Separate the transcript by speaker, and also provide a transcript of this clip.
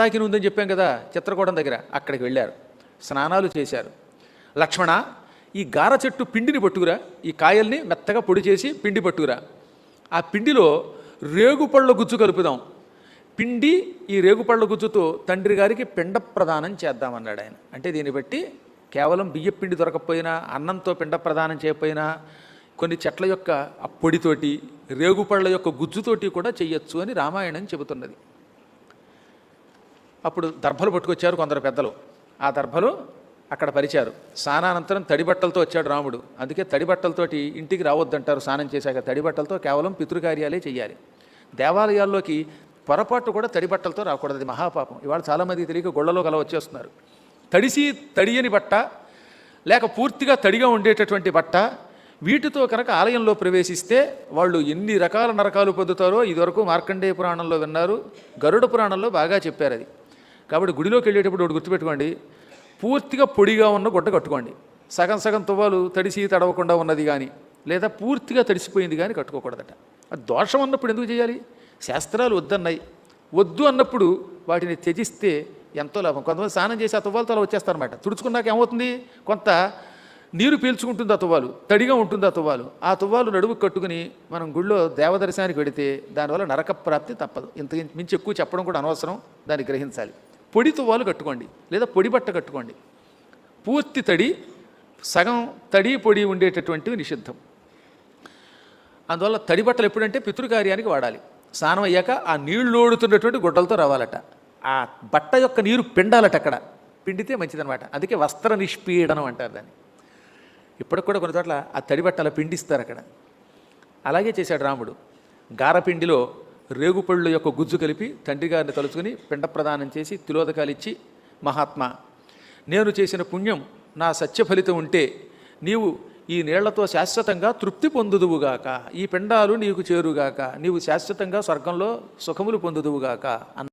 Speaker 1: మందాకిని ఉందని చెప్పాం కదా చిత్రకూటం దగ్గర అక్కడికి వెళ్ళారు. స్నానాలు చేశారు. లక్ష్మణ ఈ గార చెట్టు పిండిని పట్టుకురా ఈ కాయల్ని మెత్తగా పొడి చేసి పిండి పట్టుకురా. ఆ పిండిలో రేగుపళ్ళ గుజ్జు కలుపుదాం. పిండి ఈ రేగుపళ్ళ గుజ్జుతో తండ్రి గారికి పిండ ప్రదానం చేద్దామన్నాడు ఆయన. అంటే దీన్ని బట్టి కేవలం బియ్య పిండి దొరకకపోయినా అన్నంతో పిండ ప్రదానం చేయకపోయినా కొన్ని చెట్ల యొక్క ఆ పొడితోటి రేగుపళ్ళ యొక్క గుజ్జుతోటి కూడా చెయ్యొచ్చు అని రామాయణం చెబుతున్నది. అప్పుడు దర్భలు పట్టుకొచ్చారు కొందరు పెద్దలు. ఆ దర్భలు అక్కడ పరిచారు. స్నానానంతరం తడి బట్టలతో వచ్చాడు రాముడు. అందుకే తడి బట్టలతోటి ఇంటికి రావద్దంటారు స్నానం చేశాక. తడి బట్టలతో కేవలం పితృకార్యాలే చేయాలి దేవాలయాల్లోకి పొరపాటు కూడా తడి బట్టలతో రాకూడదు. అది మహాపాపం. ఇవాళ చాలామంది తెలియక గొళ్ళలో కల వచ్చేస్తున్నారు. తడిసి తడియని బట్ట లేక పూర్తిగా తడిగా ఉండేటటువంటి బట్ట వీటితో కనుక ఆలయంలో ప్రవేశిస్తే వాళ్ళు ఎన్ని రకాల నరకాలు పొందుతారో ఇదివరకు మార్కండేయ పురాణంలో విన్నారు. గరుడ పురాణంలో బాగా చెప్పారు అది. కాబట్టి గుడిలోకి వెళ్ళేటప్పుడు ఒకటి గుర్తుపెట్టుకోండి. పూర్తిగా పొడిగా ఉన్న గుడ్డ కట్టుకోండి. సగం సగం తువ్వాలు తడిసి తడవకుండా ఉన్నది కానీ లేదా పూర్తిగా తడిసిపోయింది కానీ కట్టుకోకూడదట. అది దోషం అన్నప్పుడు ఎందుకు చేయాలి? శాస్త్రాలు వద్దన్నాయి. వద్దు అన్నప్పుడు వాటిని త్యజిస్తే ఎంతో లాభం. కొంతమంది స్నానం చేసి ఆ తువ్వాలు అలా వచ్చేస్తారన్నమాట. తుడుచుకున్నాక ఏమవుతుంది? కొంత నీరు పీల్చుకుంటుంది ఆ తువ్వాలు తడిగా ఉంటుంది ఆ తువ్వాలు. ఆ తువ్వాలు నడుము కట్టుకుని మనం గుళ్ళో దేవదర్శనానికి వెడితే దానివల్ల నరక ప్రాప్తి తప్పదు. ఇంత మించి ఎక్కువ చెప్పడం కూడా అనవసరం. దాన్ని గ్రహించాలి. పొడి తువ్వాలు కట్టుకోండి లేదా పొడి బట్ట కట్టుకోండి. పూర్తి తడి సగం తడి పొడి ఉండేటటువంటివి నిషిద్ధం. అందువల్ల తడి బట్టలు ఎప్పుడంటే పితృకార్యానికి వాడాలి. స్నానం అయ్యాక ఆ నీళ్ళు ఓడుతున్నటువంటి గుడ్డలతో రావాలట. ఆ బట్ట యొక్క నీరు పిండాలట అక్కడ. పిండితే మంచిదనమాట అందుకే వస్త్ర నిష్పీడనం అంటారు దాన్ని. ఇప్పటికి కూడా కొన్ని చోట్ల ఆ తడి బట్టల పిండిస్తారు అక్కడ. అలాగే చేశాడు రాముడు. గారపిండిలో రేగుపళ్ళు యొక్క గుజ్జు కలిపి తండ్రి గారిని తలుచుకుని పిండ ప్రదానం చేసి తిలోదకాలు ఇచ్చి మహాత్మా నేను చేసిన పుణ్యం నా సత్య ఫలితం ఉంటే నీవు ఈ నీళ్ళతో శాశ్వతంగా తృప్తి పొందుదువుగాక. ఈ పిండాలు నీకు చేరుగాక. నీవు శాశ్వతంగా స్వర్గంలో సుఖములు పొందుదువుగాక అన్న